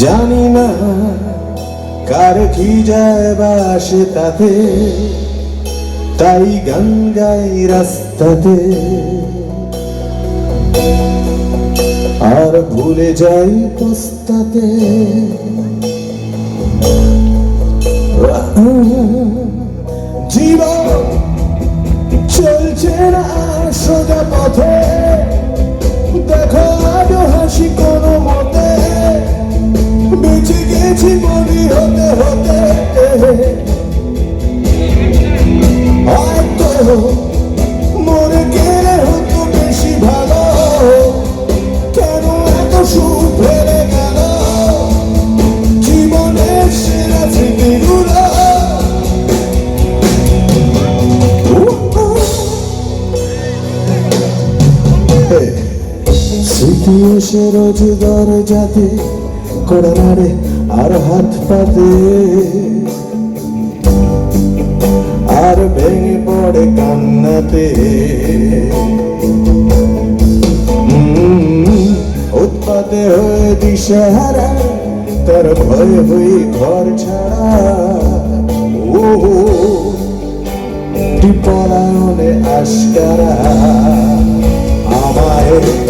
জানি না কার কি যায় বাসে তাতে তাই গান গাই রাস্তাতে। আর ভুলে যাই পোস্তাতে জীবন চলছে না সোজা পথে। বেঁচে গেছি বলি হতে হতে। হয়তো মরে হতো বেশি ভালো। কেন এত সুখ ফেলে গেল? জীবনের সেরা স্মৃতিগুলো। স্মৃতি এসে রোজ দরজাতে করে নাড়ে আর হাত পাতে। আর ভেঙে পড়ে কান্নাতে। উৎপাতে হয়ে দিশেহারা, তার ভয়ে হয়ে ঘর ছাড়া। ও পলায়নে আশকারা, আমায়